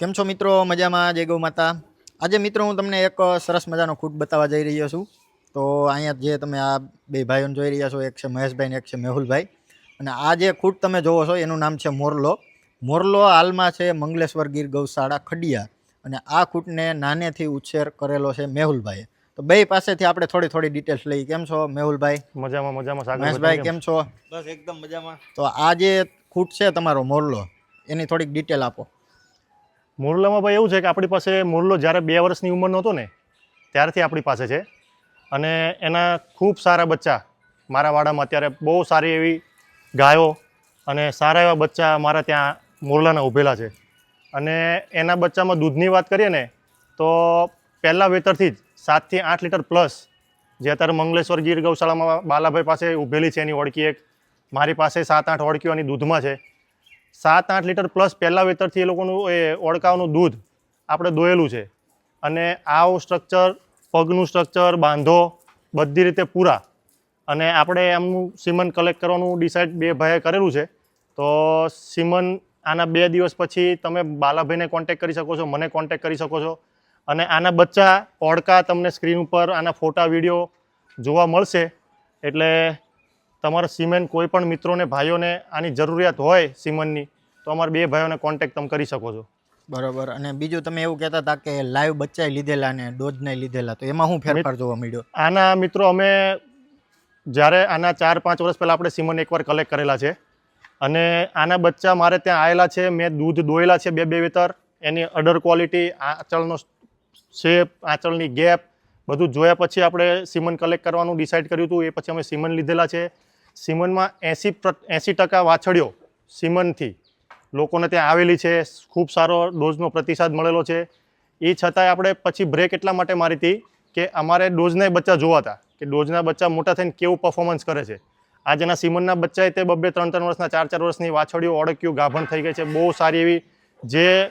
કેમ છો મિત્રો? મજામાં? જય ગૌ માતા. આજે મિત્રો હું તમને એક સરસ મજાનો ખૂટ બતાવવા જઈ રહ્યો છું. તો અહીંયા જે તમે આ બે ભાઈઓને જોઈ રહ્યા છો એક છે મહેશભાઈ ને એક છે મેહુલભાઈ. અને આ જે ખૂટ તમે જોવો છો એનું નામ છે મોરલો. મોરલો હાલમાં છે મંગલેશ્વર ગીર ગૌશાળા ખડિયા. અને આ ખૂટને નાનેથી ઉછેર કરેલો છે મેહુલભાઈએ. તો બે પાસેથી આપણે થોડી થોડી ડિટેલ્સ લઈ કેમ છો મેહુલભાઈ? મજામાં મજામાં. મહેશભાઈ કેમ છો? બસ એકદમ મજામાં. તો આ જે ખૂટ છે તમારો મોરલો એની થોડીક ડિટેલ આપો. મુરલામાં ભાઈ એવું છે કે આપણી પાસે મુરલો જ્યારે બે વર્ષની ઉંમરનો હતો ને, ત્યારથી આપણી પાસે છે. અને એના ખૂબ સારા બચ્ચા મારા વાડામાં અત્યારે બહુ સારી એવી ગાયો અને સારા એવા બચ્ચા મારા ત્યાં મુરલાના ઊભેલા છે. અને એના બચ્ચામાં દૂધની વાત કરીએ ને, તો પહેલાં વેતરથી જ સાતથી આઠ લીટર પ્લસ જે અત્યારે મંગલેશ્વર ગીર ગૌશાળામાં બાલાભાઈ પાસે ઊભેલી છે એની ઓળખી એક. મારી પાસે સાત આઠ ઓળખીઓની દૂધમાં છે. સાત આઠ લીટર પ્લસ પહેલાં વેતરથી એ લોકોનું એ ઓળકાવનું દૂધ આપણે દોયેલું છે. અને આવ સ્ટ્રક્ચર પગનું સ્ટ્રક્ચર બાંધો, બધી રીતે પૂરા. અને આપણે એમનું સિમન કલેક્ટ કરવાનું ડિસાઇડ બે ભાઈએ કરેલું છે. તો સિમન આના બે દિવસ પછી તમે બાલાભાઈને કોન્ટેક કરી શકો છો, મને કોન્ટેક કરી શકો છો. અને આના બચ્ચા ઓળકા તમને સ્ક્રીન ઉપર, આના ફોટા વીડિયો જોવા મળશે. એટલે તમારા સિમેન્ટ કોઈ પણ મિત્રોને ભાઈઓને આની જરૂરિયાત હોય સિમેન્ટની તો અમારા બે ભાઈઓને કોન્ટેક્ટ તમે કરી શકો છો. બરાબર. અને બીજું તમે એવું કહેતા હતા કે લાઈવ બચ્ચાએ લીધેલા ને ડોઝને લીધેલા તો એમાં શું ફેરફાર જોવા મળ્યો? આના મિત્રો અમે જ્યારે આના ચાર પાંચ વર્ષ પહેલાં આપણે સિમન એકવાર કલેક્ટ કરેલા છે. અને આના બચ્ચા મારે ત્યાં આવેલા છે મેં દૂધ દોયેલા છે બે બે વેતર એની અડર ક્વોલિટી આંચળનો શેપ આંચળની ગેપ બધું જોયા પછી આપણે સિમન કલેક્ટ કરવાનું ડિસાઇડ કર્યું હતું એ પછી અમે સિમન લીધેલા છે. સિમનમાં એંસી એંસી ટકા વાછડીઓ સિમનથી લોકોને ત્યાં આવેલી છે. ખૂબ સારો ડોઝનો પ્રતિસાદ મળેલો છે. એ છતાંય આપણે પછી બ્રેક એટલા માટે મારી હતી કે અમારે ડોઝના બચ્ચા જોવા હતા કે ડોઝના બચ્ચા મોટા થઈને કેવું પરફોર્મન્સ કરે છે. આ જેના સિમનના બચ્ચાએ તે બબ્બે ત્રણ ત્રણ વર્ષના ચાર ચાર વર્ષની વાછડીઓ ઓળખ્યું, ગાભણ થઈ ગઈ છે. બહુ સારી એવી જે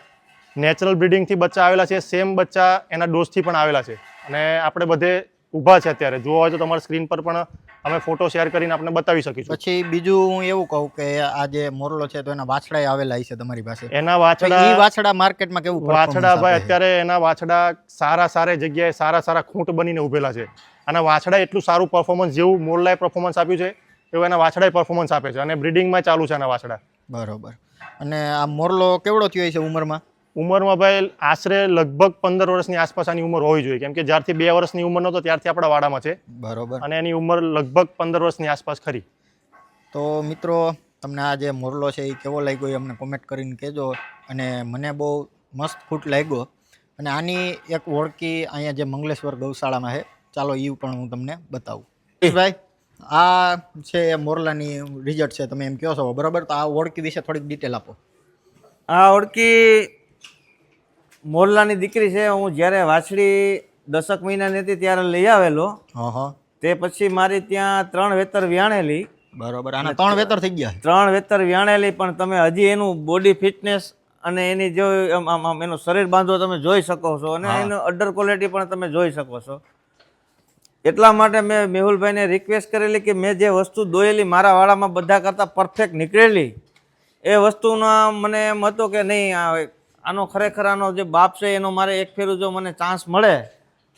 નેચરલ બ્રિડિંગથી બચ્ચા આવેલા છે સેમ બચ્ચા એના ડોઝથી પણ આવેલા છે. અને આપણે બધે ઊભા છે અત્યારે. જોવા હોય તો તમારા સ્ક્રીન પર પણ અમે ફોટો શેર કરીને આપણે બતાવી શકીશું. પછી બીજું હું એવું કહું કે આ જે મોરલો છે તો એના વાછડા આવેલા છે તમારી પાસે. એના વાછડા એ વાછડા માર્કેટમાં કેવું વાછડા ભાઈ અત્યારે એના વાછડા સારા સારા જગ્યાએ સારા સારા ખૂંટ બનીને ઊભેલા છે. અને વાછડા એટલું સારું પરફોર્મન્સ જેવું મોરલાએ પરફોર્મન્સ આપ્યું છે એવું એના વાછડાએ પરફોર્મન્સ આપે છે. અને બ્રિડિંગમાં ચાલુ છે એના વાછડા. બરોબર. અને આ મોરલો કેવડો થયો છે ઉંમરમાં? ઉંમરમાં ભાઈ આશરે લગભગ પંદર વર્ષની આસપાસ આની ઉંમર હોવી જોઈએ. કેમ કે જ્યારથી બે વર્ષની ઉંમર નહોતો ત્યારથી આપણા વાડામાં છે. બરોબર. અને એની ઉંમર લગભગ પંદર વર્ષની આસપાસ ખરી. તો મિત્રો તમને આ જે મોરલો છે એ કેવો લાગ્યો એ અમને કોમેન્ટ કરીને કહેજો. અને મને બહુ મસ્ત ફૂટ લાગ્યો. અને આની એક ઓળખી અહીંયા જે મંગલેશ્વર ગૌશાળામાં છે ચાલો એ પણ હું તમને બતાવું. ભાઈ આ છે એ મોરલાની રિઝલ્ટ છે તમે એમ કહો છો. બરાબર? તો આ ઓળખી વિશે થોડીક ડિટેલ આપો. આ ઓળકી મોરલાની દીકરી છે હું જ્યારે વાછડી દસક મહિનાની હતી ત્યારે લઈ આવેલો. હા હા તે પછી મારી ત્યાં ત્રણ વેતર વ્યાણેલી. બરોબર આના ત્રણ વેતર થઈ ગયા ત્રણ વેતર વ્યાણેલી પણ તમે હજી એનું બોડી ફિટનેસ અને એની જો આમ આમ આમ એનું શરીર બાંધો તમે જોઈ શકો છો અને એનું અડર ક્વોલિટી પણ તમે જોઈ શકો છો. એટલા માટે મેં મેહુલભાઈને રિક્વેસ્ટ કરેલી કે મેં જે વસ્તુ દોયેલી મારા વાળામાં બધા કરતાં પરફેક્ટ નીકળેલી એ વસ્તુના મને એમ હતો કે નહીં આ આનો ખરેખર આનો જે બાપ છે એનો મારે એક ફેરું જો મને ચાન્સ મળે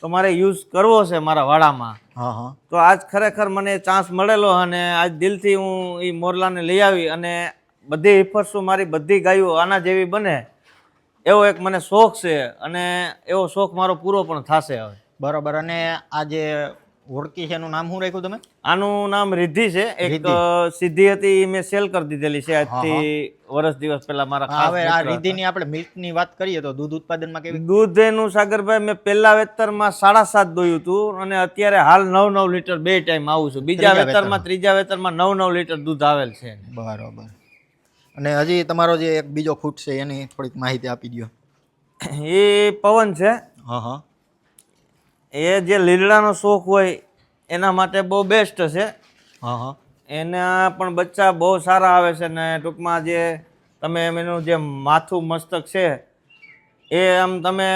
તો મારે યુઝ કરવો છે મારા વાડામાં. હા હા. તો આજ ખરેખર મને ચાન્સ મળેલો અને આજ દિલથી હું એ મોરલાને લઈ આવી અને બધી હિફરસું મારી બધી ગાયો આના જેવી બને એવો એક મને શોખ છે અને એવો શોખ મારો પૂરો પણ થશે હવે. બરાબર. અને આ જે ઓળખી છે એનું નામ શું રાખ્યું તમે? આનું નામ રિદ્ધિ છે. એક. સિદ્ધિ હતી મેં સેલ કરી દીધેલી છે આજથી વર્ષ દિવસ પહેલા મારા હવે આ રિદ્ધિની આપણે મિલ્કની વાત કરીએ તો દૂધ ઉત્પાદનમાં કેવી દૂધ એનું સાગરભાઈ મેં પહેલા વેતરમાં સાડા સાત દોયું હતું અને અત્યારે હાલ નવ નવ લીટર બે ટાઈમ આવું છું. બીજા વેતરમાં ત્રીજા વેતરમાં નવ નવ લીટર દૂધ આવેલ છે બરાબર. અને હજી તમારો જે એક બીજો ખૂટ છે એની થોડીક માહિતી આપી દો એ પવન છે. હા હા. એ જે લીલડાનો શોખ હોય એના માટે બહુ બેસ્ટ છે. હા હા. એના પણ બચ્ચા બહુ સારા આવે છે ને ટૂંકમાં જે તમે એનું જે માથું મસ્તક છે એ આમ તમે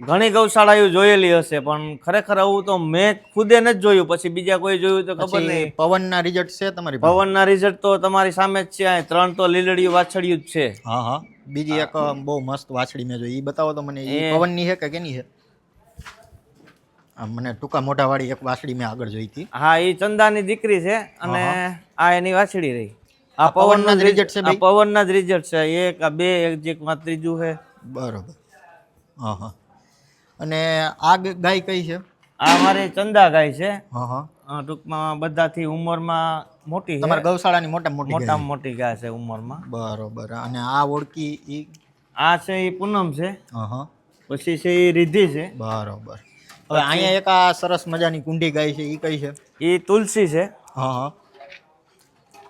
ઘણી ગૌશાળાઓ જોયેલી હશે પણ ખરેખર આવું તો મેં ખુદે નથી જોયું. પછી બીજા કોઈ જોયું તો ખબર નહીં. પવનના રિઝલ્ટ છે તમારી પવનના રિઝલ્ટ તો તમારી સામે જ છે ત્રણ તો લીલડી વાછડિયું જ છે. હા હા. બીજી એક બહુ મસ્ત વાછડી મેં જોઈ. એ બતાવો તો મને એ પવનની છે કે કેની છે? મને ટૂંકા મોઢા વાળી એક વાસળી મેં આગળ જોઈ હતી. હા એ ચંદાની દીકરી છે અને આ એની વાછડી રહી. આ પવનના જ રિઝલ્ટ છે પવનના જ રિઝલ્ટ છે. એક આ બે એક જે ત્રીજું છે. બરોબર. હા હા અને આ ગાય કઈ છે? આ મારી ચંદા ગાય છે. હા હા અ, ટૂંકમાં બધાથી ઉંમરમાં મોટી તમારા ગૌશાળાની મોટા મોટી મોટા મોટી ગાય છે ઉંમરમાં. બરોબર. અને આ ઓળખી આ છે એ પૂનમ છે. હા હા પછી છે એ રિદ્ધિ છે. બરોબર. હવે અહીંયા એક આ સરસ મજાની કુંડી ગાય છે એ કઈ છે? એ તુલસી છે. હા હા.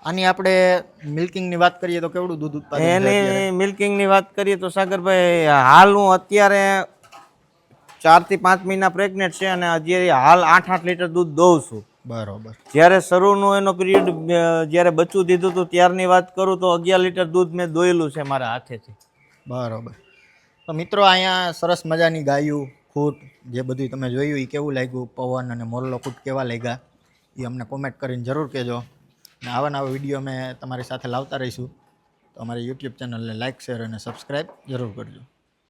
આની આપણે મિલ્કિંગની વાત કરીએ તો કેવડું દૂધ ઉત્પાદન એની મિલ્કિંગની વાત કરીએ તો સાગરભાઈ હાલ હું અત્યારે ચારથી પાંચ મહિના પ્રેગ્નેન્ટ છે અને હજી હાલ આઠ આઠ લીટર દૂધ દઉં છું. બરોબર. જ્યારે શરૂનો એનો પિરિયડ જ્યારે બચ્ચું દીધું હતું ત્યારની વાત કરું તો અગિયાર લીટર દૂધ મેં દોયેલું છે મારા હાથેથી. બરોબર. તો મિત્રો અહીંયા સરસ મજાની ગાયું ખૂટ જે બધું તમે જોયું એ કેવું લાગ્યું? પવન અને મોરલો ખૂટ કેવા લાગ્યા? એ અમને કોમેન્ટ કરીને જરૂર કહેજો. અને આવા નવા વીડિયો અમે તમારી સાથે લાવતા રહીશું. તો અમારી યુટ્યુબ ચેનલને લાઇક શેર અને સબસ્ક્રાઈબ જરૂર કરજો.